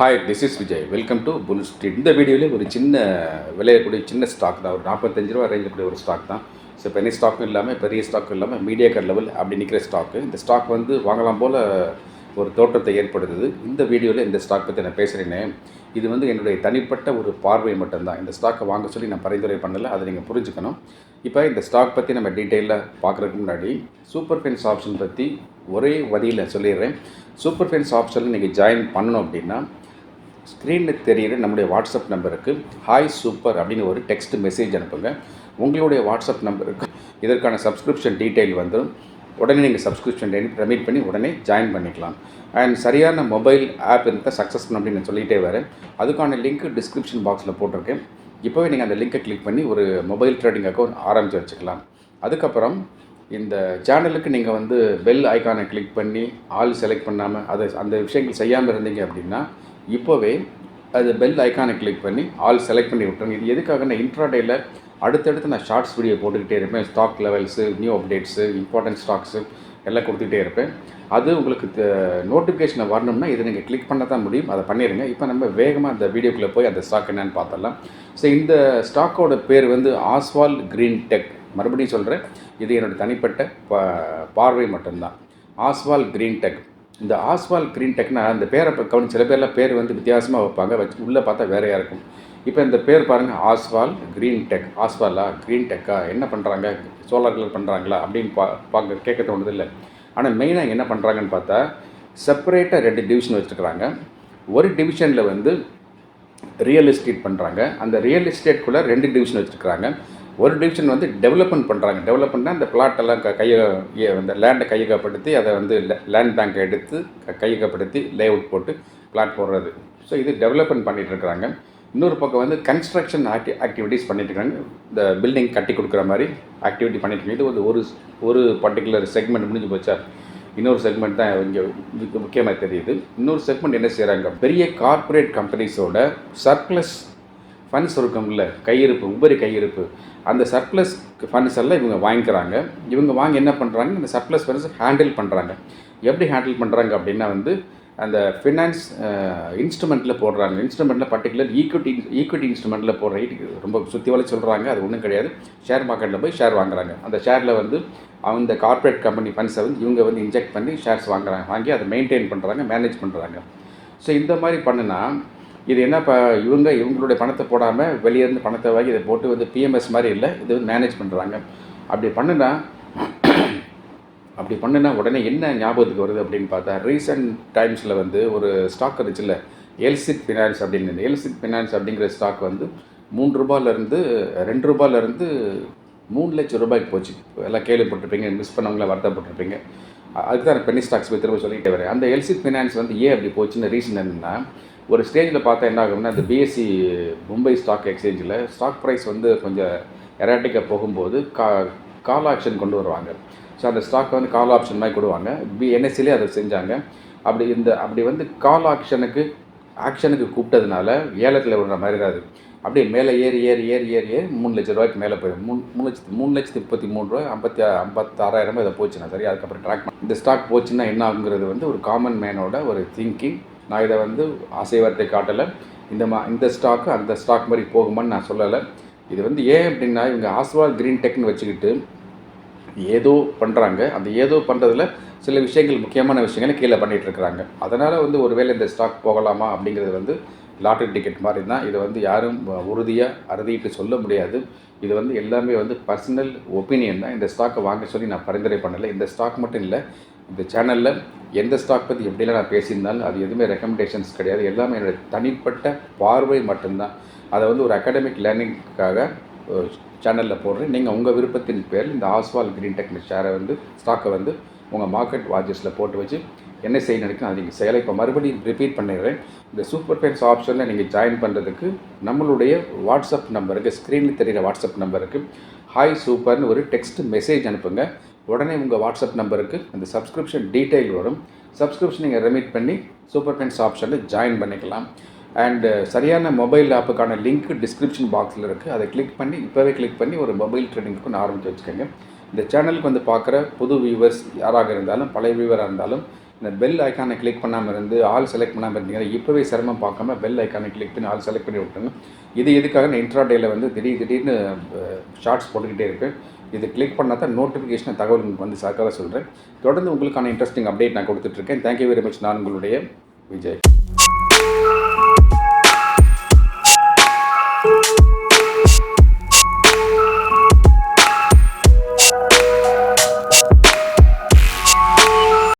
Hi this is Vijay welcome to full street இந்த வீடியோவில் ஒரு சின்ன விளையக்கூடிய சின்ன ஸ்டாக் தான். ஒரு நாற்பத்தஞ்சு ரூபா ரேஞ்சில் கூடிய ஒரு ஸ்டாக் தான். ஸோ பெரிய ஸ்டாக்கும் இல்லாமல் பெரிய ஸ்டாக்கும் இல்லாமல் மீடியா கார்ட் லெவல் அப்படி நிற்கிற ஸ்டாக்கு இந்த ஸ்டாக் வந்து வாங்கலாம் போல் ஒரு தோற்றத்தை ஏற்படுத்துது. இந்த வீடியோவில் இந்த ஸ்டாக் பற்றி நான் பேசுகிறேனே இது வந்து என்னுடைய தனிப்பட்ட ஒரு பார்வை மட்டும்தான். இந்த ஸ்டாக்கை வாங்க சொல்லி நான் பரிந்துரை பண்ணலை. அதை நீங்கள் புரிஞ்சுக்கணும். இப்போ இந்த ஸ்டாக் பற்றி நம்ம டீட்டெயிலாக பார்க்குறதுக்கு முன்னாடி சூப்பர் ஃபென்ஸ் ஆப்ஷன் பற்றி ஒரே வரியில் சொல்லிடுறேன். சூப்பர் ஃபென்ஸ் ஆப்ஷனில் நீங்கள் ஜாயின் பண்ணணும் அப்படின்னா ஸ்க்ரீனில் தெரிகிற நம்முடைய வாட்ஸ்அப் நம்பருக்கு ஹாய் சூப்பர் அப்படின்னு ஒரு டெக்ஸ்ட் மெசேஜ் அனுப்புங்க. உங்களுடைய வாட்ஸ்அப் நம்பருக்கு இதற்கான சப்ஸ்கிரிப்ஷன் டீட்டெயில் வந்துடும் உடனே நீங்கள் சப்ஸ்கிரிப்ஷன் ரெமீட் பண்ணி உடனே ஜாயின் பண்ணிக்கலாம். அண்ட் சரியான மொபைல் ஆப் இருந்தால் சக்ஸஸ் பண்ண அப்படின்னு நான் சொல்லிகிட்டே வரேன். அதுக்கான லிங்க் டிஸ்கிரிப்ஷன் பாக்ஸில் போட்டிருக்கேன். இப்போவே நீங்கள் அந்த லிங்கை கிளிக் பண்ணி ஒரு மொபைல் ட்ரேடிங் அக்கௌண்ட் ஆரம்பித்து வச்சுக்கலாம். அதுக்கப்புறம் இந்த சேனலுக்கு நீங்கள் வந்து பெல் ஐக்கானை கிளிக் பண்ணி ஆல் செலக்ட் பண்ணாமல் அதை அந்த விஷயங்கள் செய்யாமல் இருந்தீங்க அப்படின்னா இப்போவே அது பெல் ஐக்கானை கிளிக் பண்ணி ஆல் செலக்ட் பண்ணி விட்டுருங்க. இது எதுக்காக? நான் இன்ட்ராடேயில் அடுத்தடுத்து நான் ஷார்ட்ஸ் வீடியோ போட்டுக்கிட்டே இருப்பேன். Stock levels new updates important stocks எல்லாம் கொடுத்துக்கிட்டே இருப்பேன். அது உங்களுக்கு நோட்டிஃபிகேஷனை வரணும்னா இதை நீங்கள் கிளிக் பண்ண தான் முடியும். அதை பண்ணிடுங்க இப்போ நம்ம வேகமாக அந்த வீடியோக்குள்ளே போய் அந்த ஸ்டாக் என்னன்னு பார்த்தலாம் ஸோ இந்த ஸ்டாக்கோட பேர் வந்து ஆஸ்வால் க்ரீன் டெக் மறுபடியும் சொல்கிறேன் இது என்னோட தனிப்பட்ட பார்வை மட்டும்தான். ஆஸ்வால் க்ரீன் டெக் இந்த ஆஸ்வால் க்ரீன் டெக்னா அந்த பேரை இப்போ கவனி சில பேர்லாம் பேர் வந்து வித்தியாசமாக வைப்பாங்க வச்சு உள்ளே பார்த்தா வேறையாக இருக்கும். இப்போ இந்த பேர் பாருங்கள் ஆஸ்வால் க்ரீன் டெக் ஆஸ்வாலா க்ரீன் டெக்கா என்ன பண்ணுறாங்க சோலார் கலர் பண்ணுறாங்களா அப்படின்னு பா பார்க்க கேட்க தோணுது இல்லை. ஆனால் மெயினாக என்ன பண்ணுறாங்கன்னு பார்த்தா செப்பரேட்டாக ரெண்டு டிவிஷன் வச்சுருக்குறாங்க. ஒரு டிவிஷனில் வந்து ரியல் எஸ்டேட் பண்ணுறாங்க அந்த ரியல் எஸ்டேட்குள்ளே ரெண்டு டிவிஷன் வச்சுருக்குறாங்க. ஒரு டிவிஷன் வந்து டெவலப்மெண்ட் பண்ணுறாங்க டெவலப்மெண்ட்னா அந்த பிளாட்டெல்லாம் க கையை அந்த லேண்டை கையகப்படுத்தி அதை வந்து லேண்ட் பேங்க் எடுத்து க கையகப்படுத்தி லே அவுட் போட்டு பிளாட் போடுறது. ஸோ இது டெவலப்மெண்ட் பண்ணிகிட்டு இருக்கிறாங்க இன்னொரு பக்கம் வந்து கன்ஸ்ட்ரக்ஷன் ஆக்டி ஆக்டிவிட்டீஸ் பண்ணிட்டு இருக்காங்க. இந்த பில்டிங் கட்டி கொடுக்குற மாதிரி ஆக்டிவிட்டி பண்ணிட்டு இருக்காங்க. இது வந்து ஒரு ஒரு பர்டிகுலர் செக்மெண்ட் முடிஞ்சு போச்சா? இன்னொரு செக்மெண்ட் தான் இங்கே முக்கியமாக தெரியுது. இன்னொரு செக்மெண்ட் என்ன செய்கிறாங்க பெரிய கார்ப்பரேட் கம்பெனிஸோட சர்ப்ளஸ் ஃபண்ட்ஸ் இருக்கும்ல கையிருப்பு உபரி கையிருப்பு அந்த சர்ப்ளஸ் ஃபண்ட்ஸ் எல்லாம் இவங்க வாங்கிக்கிறாங்க. இவங்க வாங்கி என்ன பண்ணுறாங்க அந்த சர்ப்ளஸ் ஃபண்ட்ஸ் ஹேண்டில் பண்ணுறாங்க எப்படி ஹேண்டில் பண்ணுறாங்க அப்படின்னா வந்து அந்த ஃபினான்ஸ் இன்ஸ்ட்ருமெண்ட்டில் போடுறாங்க. இன்ஸ்ட்ருமெண்ட்டில் பர்டிகுலர் ஈக்விட்டி ஈக்விட்டி இன்ஸ்ட்ருமெண்ட்டில் போடுற ரொம்ப சுற்றி வலை சொல்கிறாங்க அது ஒன்றும் கிடையாது. ஷேர் மார்க்கெட்டில் போய் ஷேர் வாங்குறாங்க. அந்த ஷேரில் வந்து அந்த கார்ப்பரேட் கம்பெனி ஃபண்ட்ஸை வந்து இவங்க வந்து இன்ஜெக்ட் பண்ணி ஷேர்ஸ் வாங்குறாங்க. வாங்கி அதை மெயின்டைன் பண்ணுறாங்க மேனேஜ் பண்ணுறாங்க ஸோ இந்த மாதிரி பண்ணுனா இது என்ன இப்போ இவங்க இவங்களுடைய பணத்தை போடாமல் வெளியேருந்து பணத்தை வாங்கி இதை போட்டு வந்து பிஎம்எஸ் மாதிரி இல்லை இது வந்து மேனேஜ் பண்ணுறாங்க அப்படி பண்ணுனா அப்படி பண்ணுனா உடனே என்ன ஞாபகத்துக்கு வருது அப்படின்னு பார்த்தா ரீசெண்ட் டைம்ஸில் வந்து ஒரு ஸ்டாக் இருந்துச்சுல்ல எல்சிட் ஃபினான்ஸ் அப்படின்னு எல்சிட் ஃபினான்ஸ் அப்படிங்கிற ஸ்டாக் வந்து மூன்று ரூபாயிலேருந்து ரெண்டு ரூபாயிலேருந்து மூணு லட்சம் ரூபாய்க்கு போச்சு. எல்லாம் கேள்விப்பட்டிருப்பீங்க மிஸ் பண்ணவங்கள வருத்தப்பட்டிருப்பீங்க. அதுக்கு தான் பென்னி ஸ்டாக்ஸ் போய் திரும்ப சொல்லிகிட்டே வரேன். அந்த எல்சிட் ஃபினான்ஸ் வந்து ஏன் அப்படி போச்சுன்னு ரீசன் என்னென்னா ஒரு ஸ்டேஜில் பார்த்தா என்ன ஆகும்னா இந்த பிஎஸ்சி மும்பை ஸ்டாக் எக்ஸ்சேஞ்சில் ஸ்டாக் ப்ரைஸ் வந்து கொஞ்சம் எராட்டிக்காக போகும்போது கா கால் ஆப்ஷன் கொண்டு வருவாங்க. ஸோ அந்த ஸ்டாக் வந்து கால் ஆப்ஷன் மாதிரி கொடுவாங்க. பி என்எஸ்சிலே அதை செஞ்சாங்க. அப்படி இந்த அப்படி வந்து கால் ஆக்ஷனுக்கு ஆக்ஷனுக்கு கூப்பிட்டதுனால ஏலத்தில் விடுற மாதிரி தான் அது. அப்படியே மேலே ஏறி ஏறி ஏறி ஏறி ஏறி மூணு லட்ச ரூபாய்க்கு மேலே போயிடும். மூணு மூணு லட்சத்து மூணு லட்சத்து முப்பத்தி மூணு ரூபாய் ஐம்பத்தி ஐம்பத்தாறாயிரமோ இதை போச்சுன்னா சரி அதுக்கப்புறம் ட்ராக் இந்த ஸ்டாக் போச்சுன்னா என்ன ஆகுங்கிறது வந்து ஒரு காமன் மேனோட ஒரு திங்கிங் நான் இதை வந்து ஆசைவரத்தை காட்டலை. இந்த மா இந்த ஸ்டாக்கு அந்த ஸ்டாக் மாதிரி போகுமான்னு நான் சொல்லலை. இது வந்து ஏன் அப்படின்னா இவங்க ஆஸ்வால் க்ரீன் டெக்னு வச்சுக்கிட்டு ஏதோ பண்ணுறாங்க அந்த ஏதோ பண்ணுறதுல சில விஷயங்கள் முக்கியமான விஷயங்களை கீழே பண்ணிகிட்ருக்குறாங்க. அதனால் வந்து ஒருவேளை இந்த ஸ்டாக் போகலாமா அப்படிங்கிறது வந்து லாட்ரி டிக்கெட் மாதிரி தான். இதை வந்து யாரும் உறுதியாக அறுதிட்டு சொல்ல முடியாது. இது வந்து எல்லாமே வந்து பர்சனல் ஒப்பீனியன் தான். இந்த ஸ்டாக்கை வாங்க சொல்லி நான் பரிந்துரை பண்ணலை. இந்த ஸ்டாக் மட்டும் இல்லை. இந்த சேனலில் எந்த ஸ்டாக் பற்றி எப்படிலாம் நான் பேசியிருந்தாலும் அது எதுவுமே ரெக்கமெண்டேஷன்ஸ் கிடையாது. எல்லாமே என்னோடய தனிப்பட்ட பார்வை மட்டும்தான். அதை வந்து ஒரு அகாடமிக் லேர்னிங்காக சேனலில் போடுறேன். நீங்கள் உங்கள் விருப்பத்தின் பேரில் இந்த ஆஸ்வால் க்ரீன் டெக்னிக் ஷேரை வந்து ஸ்டாக்கை வந்து உங்கள் மார்க்கெட் வாட்சஸில் போட்டு வச்சு என்ன செய்ய நினைக்கும் அது நீங்கள் செயலை இப்போ மறுபடியும் ரிப்பீட் பண்ணிடுறேன். இந்த சூப்பர் ஃபைன்ஸ் ஆப்ஷனில் நீங்கள் ஜாயின் பண்ணுறதுக்கு நம்மளுடைய வாட்ஸ்அப் நம்பருக்கு ஸ்க்ரீனில் தெரிகிற வாட்ஸ்அப் நம்பருக்கு ஹாய் சூப்பர்னு ஒரு டெக்ஸ்ட் மெசேஜ் அனுப்புங்க. உடனே உங்கள் வாட்ஸ்அப் நம்பருக்கு அந்த சப்ஸ்கிரிப்ஷன் டீட்டெயில் வரும். சப்ஸ்கிரிப்ஷன் நீங்கள் ரெமிட் பண்ணி சூப்பர் ஃபேன்ஸ் ஆப்ஷனில் ஜாயின் பண்ணிக்கலாம். அண்டு uh, சரியான மொபைல் ஆப்புக்கான லிங்க் டிஸ்கிரிப்ஷன் பாக்ஸில் இருக்குது அதை கிளிக் பண்ணி இப்போவே கிளிக் பண்ணி ஒரு மொபைல் ட்ரேடிங்க்கு ஆரம்பித்து வச்சுக்கோங்க. இந்த சேனலுக்கு வந்து பார்க்குற புது வியூவர்ஸ் யாராக இருந்தாலும் பழைய வியூவராக இருந்தாலும் இந்த பெல் ஐக்கானை கிளிக் பண்ணாமல் இருந்து ஆல் செலக்ட் பண்ணாமல் இருந்தீங்கன்னா இப்போவே சிரமம் பார்க்காம பெல் ஐக்கானை கிளிக் பண்ணி ஆல் செலக்ட் பண்ணி விட்டுருங்க. இது எதுக்காக நான் இன்ட்ராடேயில் வந்து திடீர் திடீர்னு ஷார்ட்ஸ் போட்டுக்கிட்டே இருக்கேன் இது கிளிக் பண்ணால் தான் நோட்டிஃபிகேஷன் தகவல் உங்களுக்கு வந்து சர்க்காக சொல்கிறேன் தொடர்ந்து உங்களுக்கான இன்ட்ரெஸ்டிங் அப்டேட் நான் கொடுத்துட்ருக்கேன் தேங்க்யூ வெரி மச் நான் உங்களுடைய விஜய்.